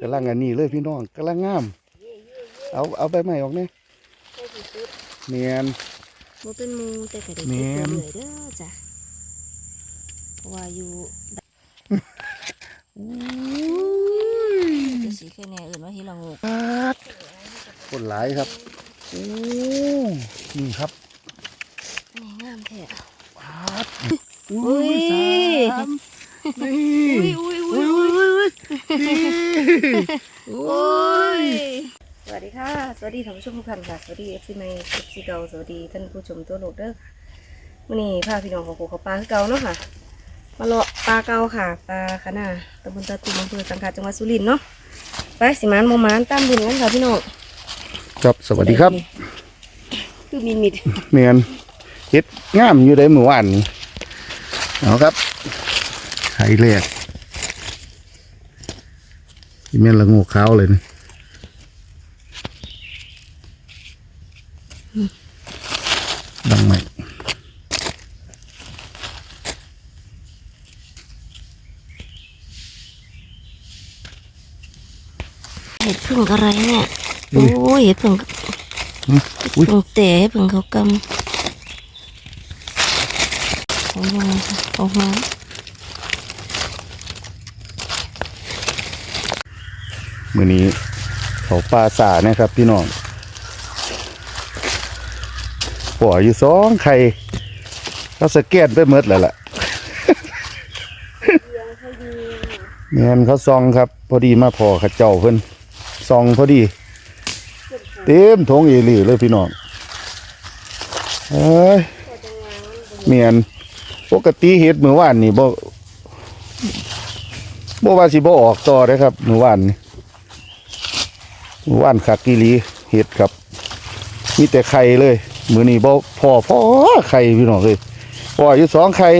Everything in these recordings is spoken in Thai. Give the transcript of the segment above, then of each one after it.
กำลังอันนี้เลยพี่น้องกำลังงาม เอาเอาใบไม้ออกเนี่ยเนียนบ่เป็นหมูแต่ก็ได้แม่เก็บนเรื่อยๆเด้อจ้ะเพราะว่าอยู่จะสีแค่แน่อื่นว่าที่เรางูปัดคนหลายครับโอ้นี่ครับอันนี้งามแท้ปัดอุ้ยสามนี่อุ้ยอุ้ยอุ้อุ้ยยอุ้ยอุ้ยนี่ โอ้โอ้ยยสวัสดีค่ะ สวัสดีท่านผู้ชมทุกท่านค่ะ สวัสดีเอฟซีใหม่เอฟซีเก่าสวัสดีท่านผู้ชมตัวโลกเด้อวันนี้พาพี่น้องของปู่เขาปลาคือเก่าเนาะค่ะ มาเลาะปลาเก่าค่ะปลาคะน้าตำบลตาตุ่มอำเภอสังขารจังหวัดสุรินทร์เนาะ ไปสิมานโมมานตามบุญกันค่ะพี่น้อง ครับสวัสดีครับ คือมีมิดเนียนเฮ็ดงามอยู่ได้เมื่อวานนี้เอาครับไข่แรก ที่แม่นละงูขาวเลยนะดังไหมเห็ดพึ่งอะไรเนี่ย โอ้ยเห็ดพึ่งอุ้ยพึ่งเตะพึ่งเขากำของยังไงคะของหอ มมือนี้เขาปลาสานะครับ พี่น้องปล่อยอยู่สองไข่เขาสแกนไปเมดแล้วล่ะแมนเขาซองครับ พอดีมาพอข้าเจ้าเพิ่นซองพอดี เต็มทงเอหลีเลยพี่น้องเอ้ยเมียนปกติเฮ็ดมือวานนี่บ่บ่ว่าสิบ่ออกต่อเด้อครับมือวานนี่ ว่านคักกีหลีเฮ็ดครับ มีแต่ไข่เลย มือนี้บ่พอพอไข่พี่น้องเลยพออยู่สองไข่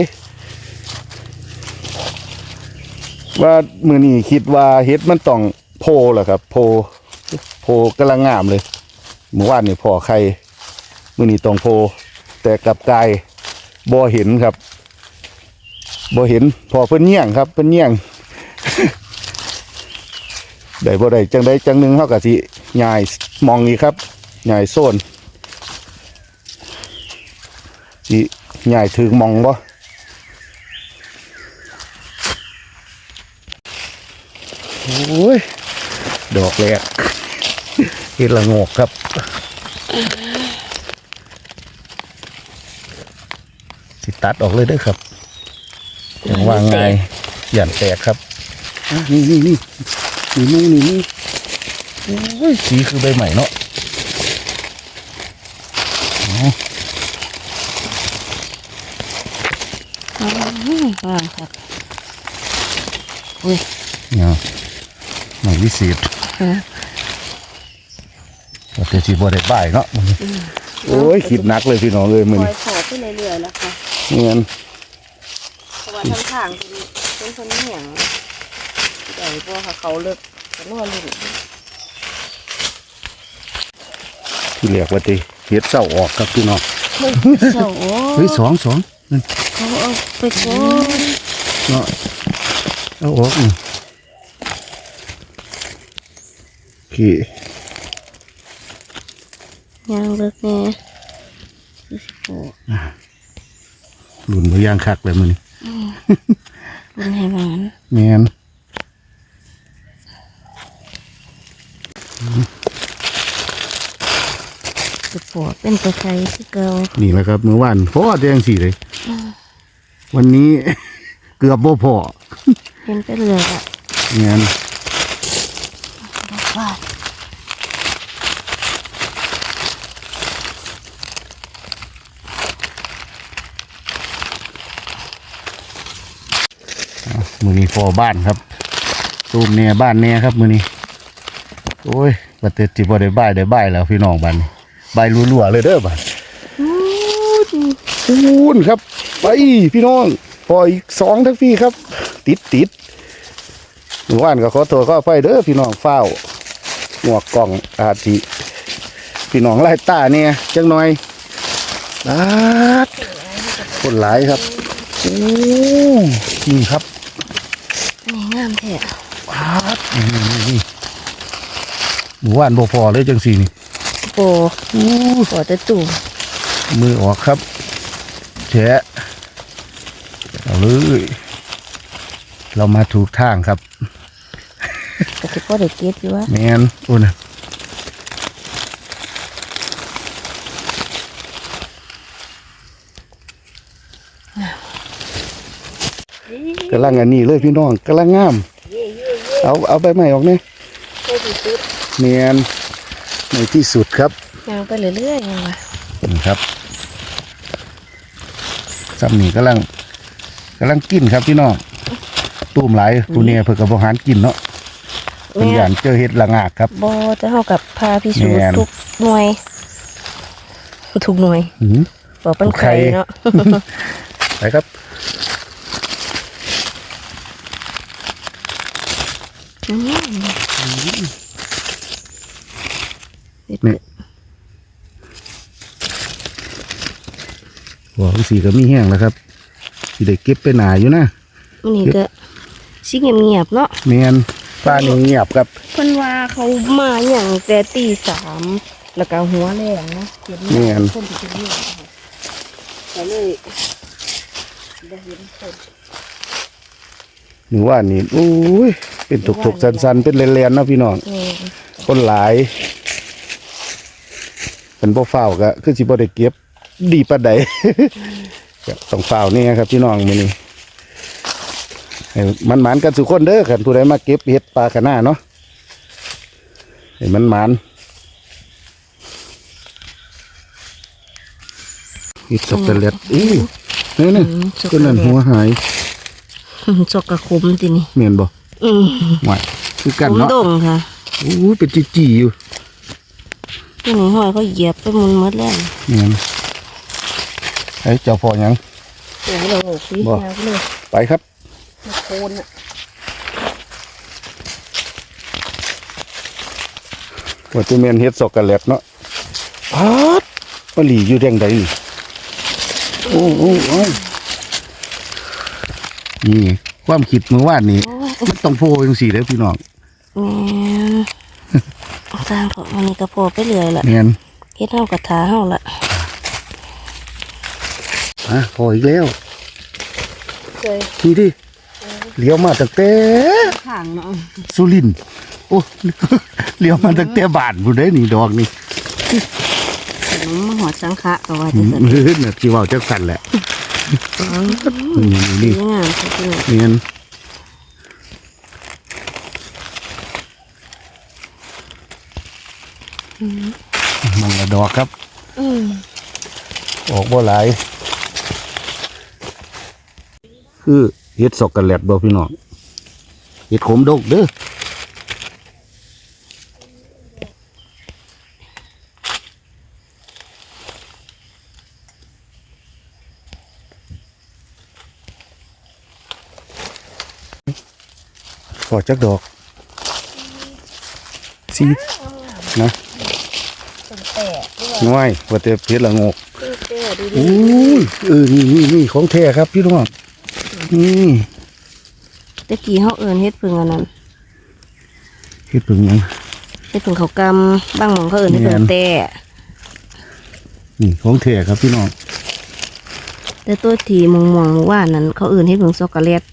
ว่ามือนี้คิดว่าเฮ็ดมันต้องโพแหละครับ โพโพกำลังงามเลยเมื่อวานนี่พอใครมือนี้ต้องโพ แต่กลับกายบ่เห็นครับบ่เห็นพอเพิ่นเยี่ยงครับเพิ่นเยี่ยง ได้บ่ได้จังได้จังหนึ่งเฮาก็สิย้ายมองอีกครับย้ายโซนสิย้ายถึงมองบ่โอ้ยดอกแรกเห็ดละงกครับสิตัดออกเลยเด้อครับอย่างว่าไงหยันแตกครับอะนี่ นี่นี่นี่นี่นี่นี่โอ้ยสีคือใบใหม่เนาะอ๋ออืมว่างครับอุ้ยเนี่ยหน่อยวิเศษเราจะสีบอได้บ่ายเนาะโอ้ยคิดหนักเลยพี่น้องเลยมือปล่นี้อยขอไปเรื่อยๆแล้วค่ะเงี้ยเพราะว่าทางทางเป็นเป็นคนเหนียง ใหญ่พวกค่ะเขาเลิกจะนอนอยู่ที่เรียกว่าตีเฮ็ดเศร้าออกครับพี่น้องเฮ้ยเสาโอ้เฮ้ยสองสองนั่นเขาเอาไปก่อนเนาะเอาออกนี่โอเคยางเลิกแน่ดูสิโอ้หลุนพยางคักเลยมือนี้เป็นให้หวานแมน สุดปวดเป็นตะไคร้ที่เกานี่แหละครับเมื่อวานพอแดงสีเลย วันนี้ เกือบบ่พอเห็นไปเรื่อยอะแมนบอกว่ามือนี้พอบ้านครับตูมเนี่ยบ้านเนี่ยครับ มือนี้ โอ้ยประเทศที่บ่ได้บ่ายได้บ่ายแล้วพี่น้องบ้านนี้บ่ายรัวๆเลยเด้อบ้านพูนครับ ไปพี่น้องพออีกสองทั้งพี่ครับ ติดติดหมู่บ้านก็ขอตัวก็ไปเด้อพี่น้องเฝ้าวหมวกกล่องอาทิพี่น้องไล่ตาเนี่ยจังหน่อยบาดคนหลายครับโอ้นี่ครับนี่งามแท้บครับนี่นี่นี่ หมู่บ้านบ่พอเลยจังสี่นี่โอ้อู้ปอจะตุ่มมือออกครับแฉะเอาเลยเรามาถูกทางครับกระติกก็ได้เก็บอยู่วะแมนโอ้นะกำลังอันนี้เลยพี่น้องกำลังงามเย่เย่เย่เอาเอาใบไม้ออกเนี่ย ใช่ที่สุดแมนในที่สุดครับย่างไปเรื่อยๆยังวะนี่ครับซ้ำนี่กำลังกำลังกินครับพี่น้องตุ้มหลายตัวเนี้ยเพื่อกระบอกหารกินเนาะเป็นอย่างเจอเห็ดละงากครับบอจะเท่ากับพาพิสูจแม่น์นทุกหน่วยทุกหน่วยหืมบอกเป็นไข่เนาะไปครับ หัวสีก็มีแห้งแล้วครับสิได้เก็บไปหนาอยู่นะมันนี่ก็สิเงียบๆเนาะเมียนป้านี่เงียบครับเพิ่นว่าเขามาอย่างแต่ตีสามแล้วก็หัวแรงเนาะเห็นแม่นคนที่เป็นเรื่องก็เลยได้เห็นคนหนูว่านี่อุ้ยเป็นถกถกๆสันๆ เป็นเลนๆเนาะพี่น้องแม่นคนหลายเป็นบ่เฝ้าวก็คือสิบ่ได้เก็บ ดีปานใดก็ต้องเฝ้าวนี่ครับพี่น้องมื้อนี้ให้มันหมานกันสุคนเด้อคันผู้ใดมาเก็บเห็ดปลาขะหน้าเนาะให้มันหมานเห็ดสกเตเลตอู้นี่นี่ก็นั่นหัวหายอืมจกกระคุมทีนี่เมียนบ่อืมหวายคือกันคุมเนาะดงค่ะอู้เป็นจีๆอยู่ตัวนี้ห้อยเขาเหยียบไปหมุนหมดแล้วเมียน ไอ้เจ้าพ่อหยังโอ้โหเราโอ้พี่บ่ ยาวไปเลยไปครับโคนอะว่าจะเมียนเฮ็ดสอกกะแลตเนาะพัดปลีอยู่แดงใดนี่โอ้โอ้โอ้ยนี่ความคิดเมื่อวานนี้โอ้ยมันต้องโพจังสี่เลยพี่น้องแม่นเอาทางเถอะมันนี่ก็พอไปเรื่อยละเมียนเฮ็ดเฮากระถาเฮาละ อะพออีกแล้วเคยนี่ดิเลี้ยวมาตั้งแต่ข้างเนาะสุรินทร์โอ้เลี้ยวมาตั้งแต่บ้านผู้ใดนี่ดอกนี่ขนมมหัวสังขะก็ว่าอืจะมสั่นเฮ้ยน่ะที่เว่าจักสั่นแหละนี่ดีนี่งามค่ะพี่น้องเมียนมันละดอกครับอืมออกบ่หลาย คือเฮ็ดสอกกะแลตบ่พี่น้องเฮ็ดขมดกเด้อพอจักดอกสีนะเป็นแต่ด้วยน้อยว่าแต่เพชรละโงกเป็นแต่ดูดิอุ้ยเออนี่นี่นี่ของแท้ครับพี่น้อง นี่ตะกี้เฮาเอิ้นเฮ็ดพึ่งอันนั้นเฮ็ดเพิ่งหยังเฮ็ดพึ่งเขาวกำบางหม่องเขาเอิ้นเฮ็ดพึ่งแต่นี่ของแท้ครับพี่น้องแต่ตัวที่ม่วงๆเมื่อวานนั้น เขาเอิ้นเฮ็ดพึ่งช็อกโกแลต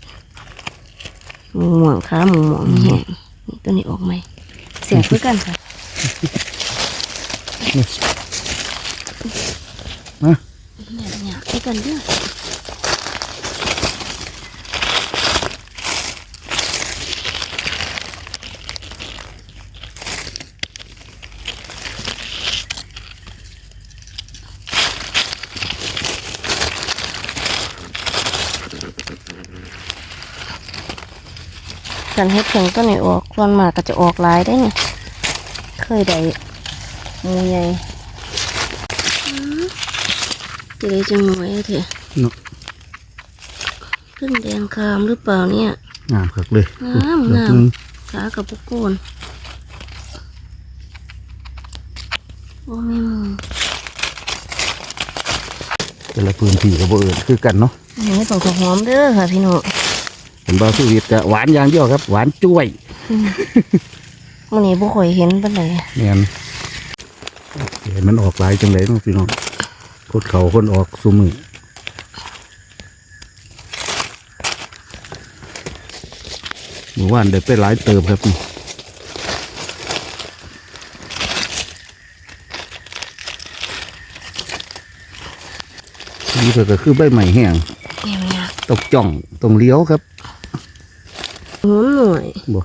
ม่วงๆขาม่วงๆแห้งนี่ตัวนี้ออกไหมเสียบคือกันค่ะนะเนี่ยเนี่ยคือกันเด้อ กันเฮ็ดถึงต้นนี้ออกส่วนมากก็จะออกหลายได้เนี่ยเคยได้หมูใหญ่จะได้จังหน่วยเถอะเนาะขึ้นแดงคามหรือเปล่าเนี่ยงามคักเลยงามดอกงามหนึงขากับปุกโกนโอ้แม่หมูแต่ละพื้นที่ก็บ่เอิ้นคือกันเนาะอันนี้ต้องขอหอมเด้อค่ะพี่น้อง เป็นบาสูวิตก็หวานอย่างเดียวครับ หวานจ้วยอมื้อนี้บ่ค่อยเห็นปานใดแม่นเห็นมันออกหลายจังเลยเนาะพี่น้องคนเขาคนออกซุมือเมื่อวานได้ไปหลายเติมครับนี่นี่ก็คือใบใหม่แห้งเนี่ยเนี่ยต้องจ่องต้องเลี้ยวครับ หมุนหน่อยบ่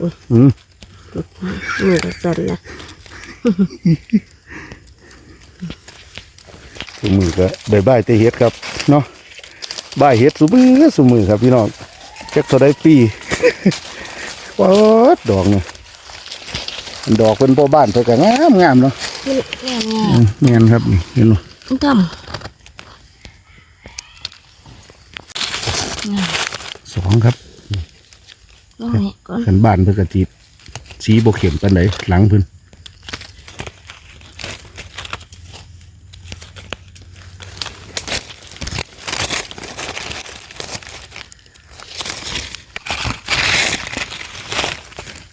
อุ๊ยอืมมือก็สั่นละสุมือก็ใบใบายแต่เฮ็ดครับเนาะใบายเฮ็ดสุมือสุมือครับพี่น้องจักเท่าได้ปีว้าดดอกเนี่ยดอกเป็นพ่อบ้านเพิ่นก็งามงามเนาะนี่เนี่ยเนี่ยอืมแม่นครับนี่เห็นบ่ดสอง ครับำน้องนี่ก่อนขันบ้านเพิ่นก็สิสีบ่เข้มปานใดหลังเพิ่น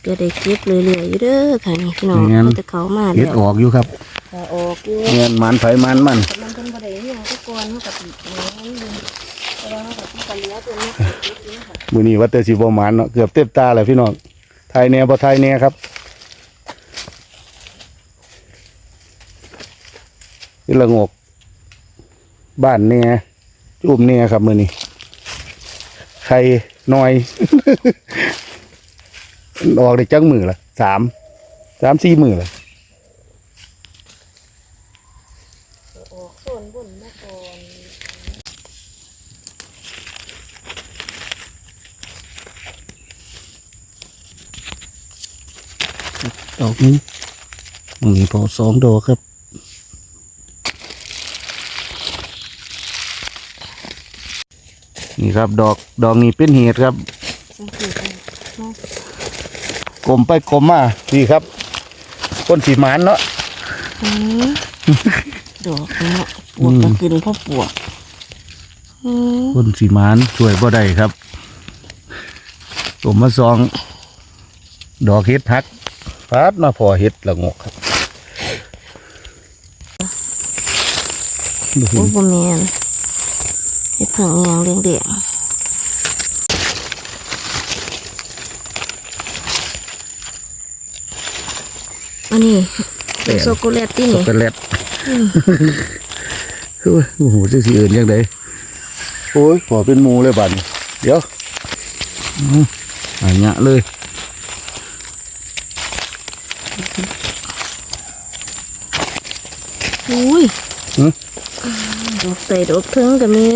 ก็ได้เก็บเรื่อยๆอยู่เด้อค่ะนี่พี่น้องเอาแต่เขามาเฮ็ดแล้วออกอยู่ครับถ้าออกอยู่แม่นมันไผมันมันแต่มันเป็นบ่ได้เนี่ยทุกคนมันกับน้องนี่แต่ว่ามันกับที่กันแล้วตัวนี้เก็บอยู่นะคะ มือนี้ว่าแต่สิบ่หมานเนาะเกือบเต็มตาแล้วพี่น้องไทยแน่บ่ไทยแน่ครับนี่ละงก บ้านเนี่ยจุ่มเนี่ยครับมือนี้ไข่น้อยออกได้จังมือละสามสามสี่มือละ ออกส่วนบนมาก่อน ดอกหนึงมื้อนี้พอสองดอกครับนี่ครับดอกดอกนี้เป็นเหตุครับสังเกตเลยเนาะกลมไปกลมมาดีครับคนสีหมานเนาะอืมดอกเนาะปวกก็ขึ้นเพราะปวกอืมคนสีหมานช่วยบ่ได้ครับผมมาซอง ดอกเห็ดฮัก พัดมาพอเห็ดละงกครับดูสิโอ้บ่แม่นเฮ็ดผังอีหยังแดงๆอันนี้เป็นช็อกโกแลตที่ช็อกนี่โกแลตเฮ้ยโอ้โหจะสีอื่นยังไงโอ้ยพอเป็นหมูเลยบัดนเดี๋ยวอืมอันเนี้ยเลย อุ้ยหือดอกใส่ดอกเทิงก็มี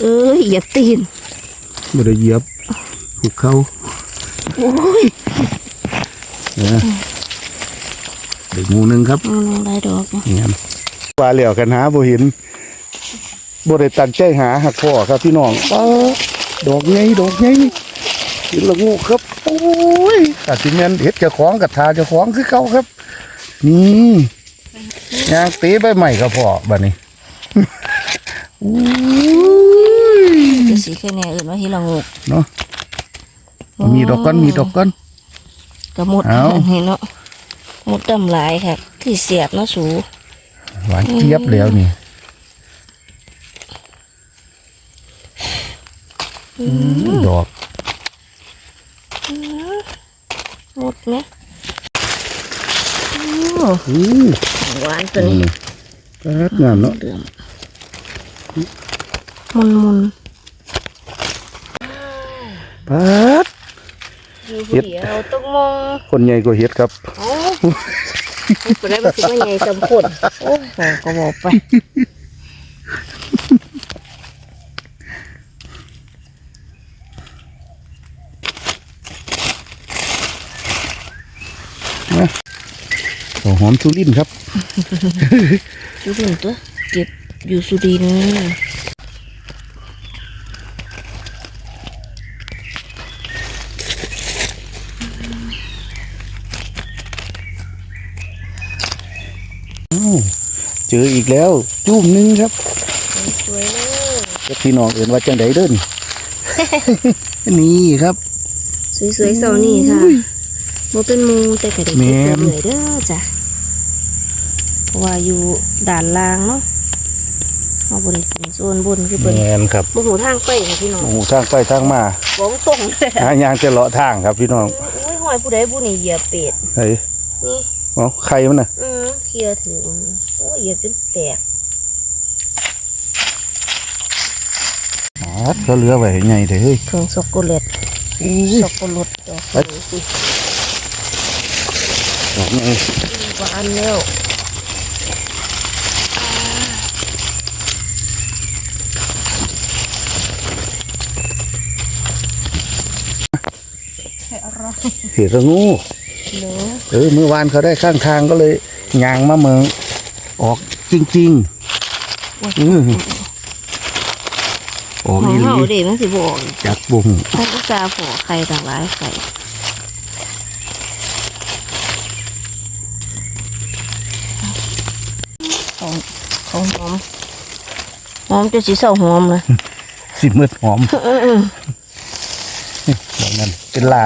เอ้ยอย่าตีนไม่ได้เหยียบหุกเขาโอ้ยเนี่ยเด็กหมูหนึ่งครับมันยังได้ดอกนะเนี่ยว่าเหลียวกันหาบ่เห็นบ่ได้ตั้งใจหาหักพ่อครับพี่น้องป๊าดดอกใหญ่ดอกใหญ่เห็นละงูครับโอ้ยอาจสิแม่นเฮ็ดเจ้าของกับทาเจ้าของคือเก่าครับ นี่ยางเตะใบใหม่ครับพ่อบัดนี้อุ้ยจะสีแค่นี้อื่นว่าที่ละงกเนาะมีดอกก้อนมีดอกก้อนกระมดเอาเห็นเนาะมดดำหลายค่ะที่เสียบเนาะสูหวานเจี๊ยบแล้วนี่ดอกมดไหมโอ้อู้หวานตัวนี้แป๊ดงามเนาะเดือมมุนมุนแป๊ดอยู่ผู้เดียวต้องมองคนใหญ่กว่าเฮ็ดครับโอ้ไปได้มาสิว่าใหญ่จำคนโอ้ยบอกก็บอกไป หอมสุรินทร์ครับสุรินทร์ตัวเก็บอยู่สุรินทร์อ้าวเจออีกแล้ว จุ่มหนึงครับสวยเลยพี่น้องเอื่นว่าจังไดเด้อนี่นี่ครับ สวยๆเสานี่ค่ะโมเป็นหมูแต่ก็ได้แม่เก็บนเรื่อยๆเด้อจ้ะ เพราะว่าอยู่ด่านล่างเนาะเอาบริสุทธิ์โซนบนคือแมเปิดนครับโมโหทางไปค่ะพี่น้องโอ้โหทางไปทางมาบอกตรงเลยหายางจะเลาะทางครับพี่น้องโอ้ยหอยผู้ใดผู้นี่เหยียบเป็ดเฮ้ยนี่เอาใครมันน่ะ อืมเคลียร์ถึงโอ้ยเหยียบจนแตกอ๋อก็เหลือไว้ให้ใหญ่เด้อเฮ้ยเครื่องช็อกโกแลตอู้ช็อกโกแลตดอกเอ้ยอุ้ยดอกใหญ่หวานแล้ว เห็ดระงูเนื้อเออเมื่อวานเขาได้ข้างทางก็เลยยางมาเมืองออกจริงๆอือออกของอีหลีเฮาเด็มันสิบอกจักบุ้งท่านก็จะฝอไข่ต่างหลายไข่ของของหอมหอมจะสีเศร้าหอมเลยสิมืดหอมแบบนั้นเป็นลา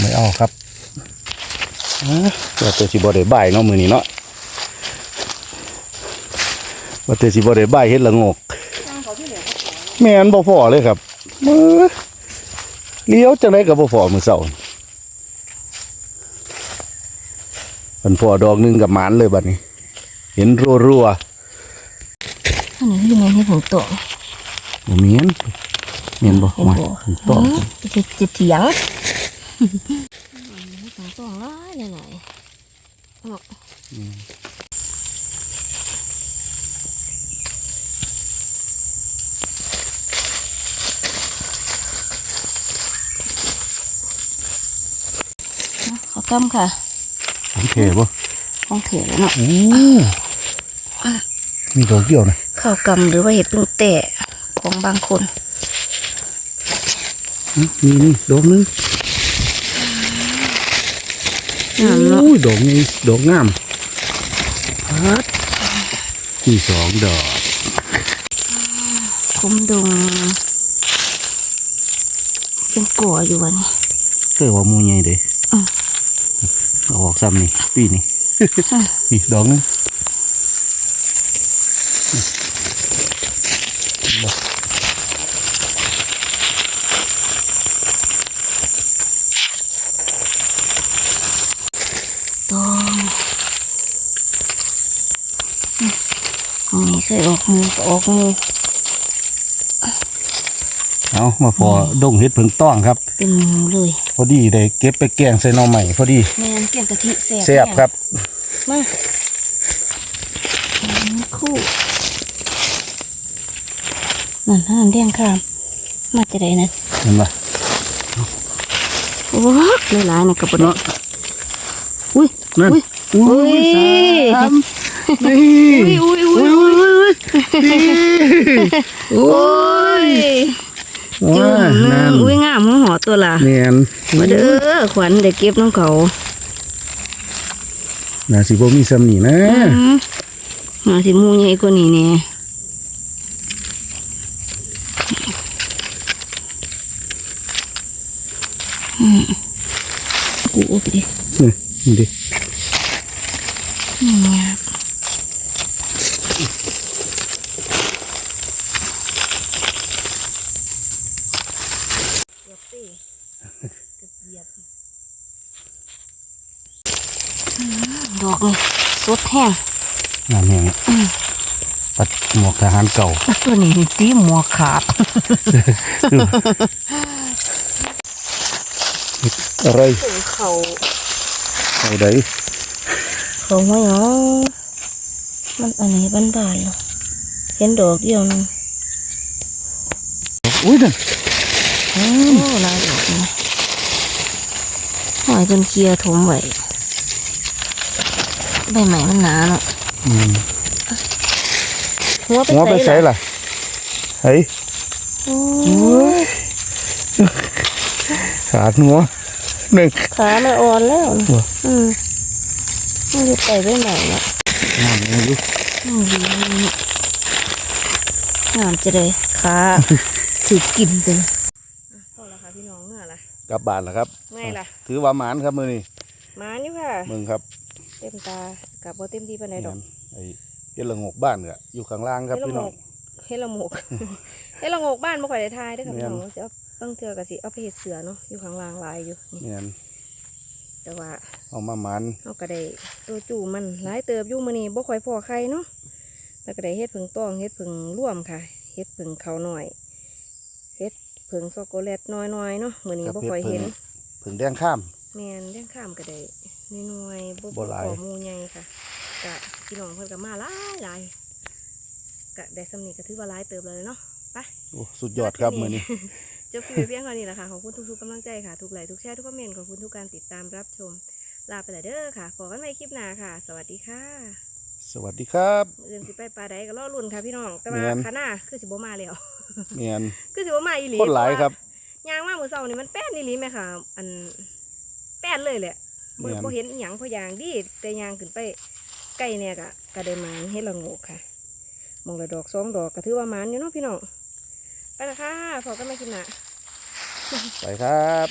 ไม่เอาครับอะว่าแต่สิบ่ได้บ่ายเนาะมื้อนี้เนาะว่าแต่สิบ่ได้บ่ายเฮ็ดละโงกแม่นบ่พอเลยครับมือเลี้ยวจังไดก็บ่พอมื้อเช้ามันพอดอกหนึงกับหมานเลยบัดนี้ เห็นรัวอันนี้คือแมนให้ผมโตๆบ่แม่นแม่นบ่เห็นว่าบ่ต้อจะจะเถียง ให้ผมโตร้ายหน่อยขอกำค่ะโอเคบ่ของเถียแล้วเนาะโอ้มีดอกเดียวนะข้าวกำหรือว่าเห็ดพึ่งแต่ของบางคนอื้อนี่นี่ดอกหนึง งามเนาะโอ้ยดอกนี้ดอกงามฮัดมีสองดอกคุ้มดงเป็นกัวอยู่วันนี้เคยว่าหมูใหญ่เด้อืมเอาออกซ้ำนี่ปีนี่นี่ดอกหนึง ตองอืมนี่ เคยออกมือก็ออกมือเอามาพอดงเห็ดเพิ่งต้องครับ เป็นหมูเลยพอดีได้เก็บไปแกงใส่หน่อใหม่พอดีแมนเกี่ยงกะทิแซ่บแซ่บครับ มาอืมคู่นั่นนั่นเรียงข้ามมาจะได้นะเห็นปะโอ้ยหลายๆในกระปุกเนาะอุ้ยนั่นอุ้ยอุ้ยอุ้ยสาม นี่อุ้ยอุ้ยอุ้อุ้ยอุ้ยอุ้ยนี่โอ้โอ้ยจุ่มนึงอุ้ยงามหัวหอตัวละเนียนมาเด้อขวัญได้เก็บน้องเขาน่าสิบ่มีซ้ำนี่นะอืมมาสิมูใหญ่กว่านี้เนี่ยอืมกูโอ้ไปดินี่นี่ดิ เนี่ยเกือบปีเกือบเหยียบอืมดอกนี่สด แห้งงามแหงปัดหมวกทหารเก่า ตัวนี้นี่ตีหมวกขาดอะไรถึงเขาเอาได้เขาไม่หรอมันอันนี้บ้านบานๆเหรอเห็นดอกเดียวนึงอุ้ยนั่นโอ้ลายดอกนะหอยจนเคลียร์ถมไว้ ใบใหม่มันหนาเนาะอืมหัวไปหัวไปใส่ล่ะล่ะเฮ้ยโอ้ยขาดหัวหนึ่งขามันอ่อนแล้วนะว่ะอืมมันจะไปไปไหนเนาะงามเลยลูกอืมดีนี่งามจะเลยค่ะถือกินเลยพอแล้วค่ะพี่น้องเมื่อละกลับบ้านแล้วครับไงล่ะ ถือว่าหมานครับมือนี้มาอยู่ค่ะมึงครับ เต็มตากับบ่เต็มที่ปานใดดอกแม่นไอ้เฮ็ดละงกบ้านก็อยู่ข้างล่างครับเฮ็ดพี่ละน้โงองกเฮ็ดละโงกเฮ็ดละโงกบ้านบ่ค่อยได้ทายเด้อค่ะแม่พี่นน้องสิเอาบางเทื่อก็สิเอาไปเฮ็ดเสือเนาะอยู่ข้างล่างหลายอยู่นี่เนี่ยแต่ว่าเอามาหมานเฮาก็ได้ตัวจู่มันหลายเติบอยู่มื้อนี้บ่ค่อยพอใครเนาะแล้วก็ได้เฮ็ดผึ่งตองเฮ็ดผึ่งร่วมค่ะเฮ็ดผึ่งเขาวหน่อยเฮ็ดผึ่งช็อกโกแลตน้อยๆเนาะมื้อนี้บ่ค่อยเห็นผึ่งแดงข้ามแม่นเลี้ยงข้ามก็ได้ น้อยๆบ่บ่หลาย ขอหมูใหญ่ค่ะกะพี่น้องเพิ่นก็มาหลายหลายกะได้สำนีก็ถือว่าหลายเติบเลยเนาะไปโอ้สุดยอดครับมือนี้ จบคลิปไว้เพียงเท่านี้แหละค่ะขอบคุณทุกๆกำลังใจค่ะทุกไลค์ทุกแชร์ทุกคอมเมนต์ขอบคุณทุกการติดตามรับชม ลาไปแล้วเด้อค่ะพบกันใหม่คลิปหน้าค่ะ สวัสดีค่ะสวัสดีครับ มื้ออื่นสิไปปลาใดก็รอลุ้นค่ะพี่น้องแต่ว่าแม่น คณะคือสิบ่มาแล้ว เมียนคือสิบ่มาอีหลีคนหลายครับยางมามื้อเช้านี่มันแป้นอีหลีแม่ค่ะ อันแป้นเลยแหละ บ่แม่นบ่เห็นอีหยังเพราะยางดีแต่ยางขึ้นไปใกล้เนี่ยกะกะได้หมานให้ละโงกค่ะมองละดอกสองดอกก็ถือว่าหมานอยู่เนาะพี่น้องไปละค่ะพอกันไม่กินหนะไปครับ